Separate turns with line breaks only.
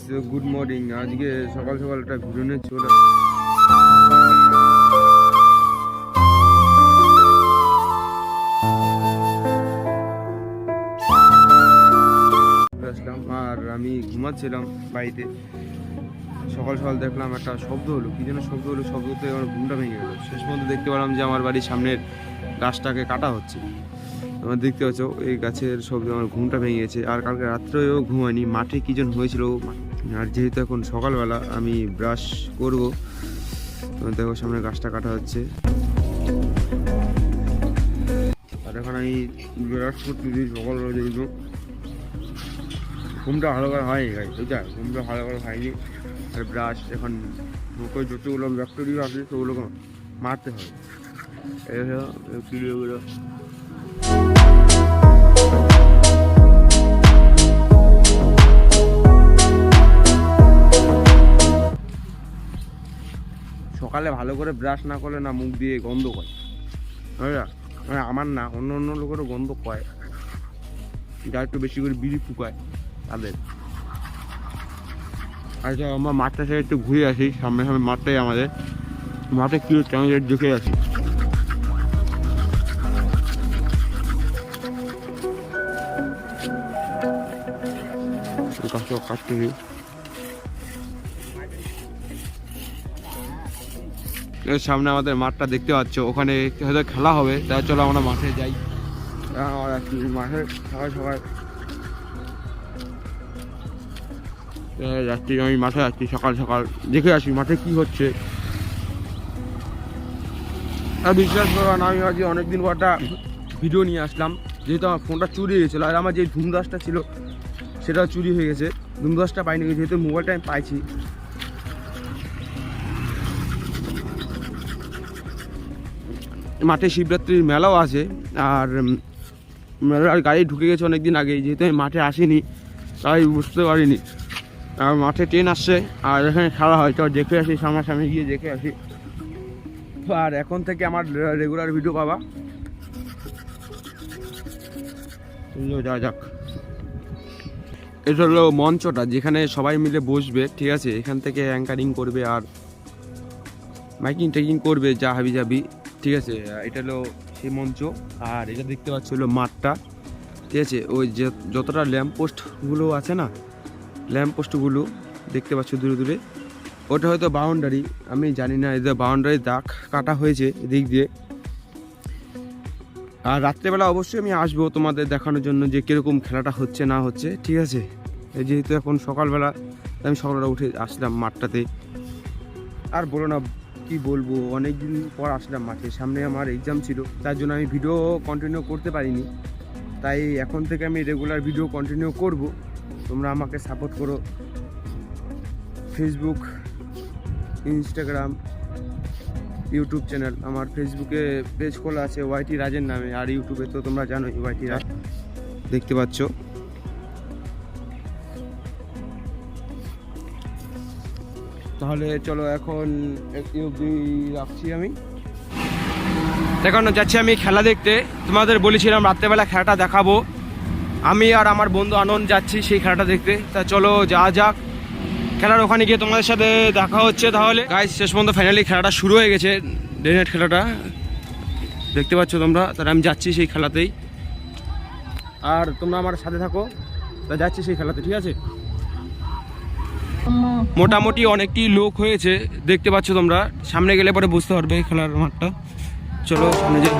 So good morning আজকে সকাল সকাল একটা নিয়ে চলে আসলাম আর আমি ঘুমাচ্ছিলাম বাড়িতে। সকাল সকাল দেখলাম একটা শব্দ হলো। কি যেন শব্দ হলো, শব্দতে আমার ঘুমটা ভেঙে গেল। শেষ পর্যন্ত দেখতে পেলাম যে আমার বাড়ির সামনের গাছটাকে কাটা হচ্ছে। তোমরা দেখতে পাচ্ছ, এই গাছের শব্দে আমার ঘুমটা ভেঙে গেছে আর কালকে রাত্রেও ঘুমায়নি মাঠে কি যেন হয়েছিল, আর যেহেতু এখন সকালবেলা, আমি ব্রাশ করব। দেখো, সামনে গাছটা কাটা হচ্ছে। আর এখন আমি ব্রাশ করতে দিই সকালবেলা যেহেতু ঘুমটা ভালো করে হয়নি গাই বুঝতে ঘুমটা ভালো করে হয়নি। আর ব্রাশ এখন মুখে যতগুলো ব্যাকটেরিয়া আছে, সেগুলোকে মারতে হবে। ব্যাকটেরিয়াগুলো সকালে ভালো করে ব্রাশ না করলে না মুখ দিয়ে গন্ধ করে। মানে আমার না, অন্য অন্য লোকেরও গন্ধ কয়। যা একটু বেশি করে বিড়ি ফুকায়, তাদের। আচ্ছা আমরা মাঠটা থেকে একটু ঘুরে আসি সামনে সামনে মাঠটাই আমাদের। মাঠে কী একটু দেখে আসি। কাটতে দিই এর সামনে আমাদের মাঠটা দেখতে পাচ্ছ ওখানে হয়তো খেলা হবে তাই চলো আমরা মাঠে যাই। আর কি মাঠে সকাল সকাল এ, যাচ্ছি আমি মাঠে যাচ্ছি সকাল সকাল। দেখে আসি মাঠে কি হচ্ছে। আর বিশ্বাস না আমি আজকে অনেকদিন পর একটা ভিডিও নিয়ে আসলাম যেহেতু আমার ফোনটা চুরি হয়েছিল আর আমার যে ধুমদাসটা ছিল সেটা চুরি হয়ে গেছে। ধুমদাসটা পাইনি, যেহেতু মোবাইলটা আমি পাইছি। মাঠে শিবরাত্রির মেলাও আছে, আর মেলার গাড়ি ঢুকে গেছে অনেক দিন আগেই, যেহেতু আমি মাঠে আসিনি, তাই বুঝতে পারিনি। আর মাঠে ট্রেন আসছে, আর এখানে খেলা হয়, চল দেখে আসি, সামনাসামনি গিয়ে দেখে আসি। আর এখন থেকে আমার রেগুলার ভিডিও পাবা। যা যাক। এটা হলো মঞ্চটা, যেখানে সবাই মিলে বসবে, ঠিক আছে? এখান থেকে অ্যাঙ্কারিং করবে আর মাইকিং টেকিং করবে যা হাবি যাবি, ঠিক আছে? এটা হলো সেই মঞ্চ, আর এটা দেখতে পাচ্ছ হলো মাঠটা, ঠিক আছে? ওই যে যতটা ল্যাম্প পোস্টগুলো আছে না, ল্যাম্প পোস্টগুলো দেখতে পাচ্ছ দূরে দূরে, ওটা হয়তো বাউন্ডারি, আমি জানি না, এদের বাউন্ডারি দাগ কাটা হয়েছে এদিক দিয়ে। আর রাত্রেবেলা অবশ্যই আমি আসব তোমাদের দেখানোর জন্য যে কীরকম খেলাটা হচ্ছে, না হচ্ছে, ঠিক আছে? যেহেতু এখন সকালবেলা আমি সকালবেলা উঠে আসলাম মাঠটাতে। আর বলো না, কি বলব অনেক দিন পর আসলাম মাঠে, সামনে আমার এক্সাম ছিল, তার জন্য আমি ভিডিও কন্টিনিউ করতে পারিনি। তাই এখন থেকে আমি রেগুলার ভিডিও কন্টিনিউ করব। তোমরা আমাকে সাপোর্ট করো। Facebook Instagram YouTube channel. আমার ফেসবুকে পেজ খোলা আছে ওয়াইটি রাজের নামে, আর ইউটিউবে তো তোমরা জানোই ওয়াইটি রাজ। দেখতে পাচ্ছ। তাহলে চলো এখন রাখছি আমি। এখন যাচ্ছি আমি খেলা দেখতে। তোমাদের বলেছিলাম রাত্রেবেলা খেলাটা দেখাবো। আমি আর আমার বন্ধু আনন্দ যাচ্ছি সেই খেলাটা দেখতে। তা চলো যা যাক। খেলার ওখানে গিয়ে তোমাদের সাথে দেখা হচ্ছে তাহলে। গাইজ শেষ পর্যন্ত ফাইনালি খেলাটা শুরু হয়ে গেছে ডে নাইট খেলাটা। দেখতে পাচ্ছ তোমরা, তাহলে আমি যাচ্ছি সেই খেলাতেই। আর তোমরা আমার সাথে থাকো, তা যাচ্ছি সেই খেলাতে, ঠিক আছে? মোটামুটি অনেকটি লোক হয়েছে, দেখতে পাচ্ছ তোমরা। সামনে গেলে পরে বুঝতে পারবে খেলার মাঠটা। চলো, সামনে যাই।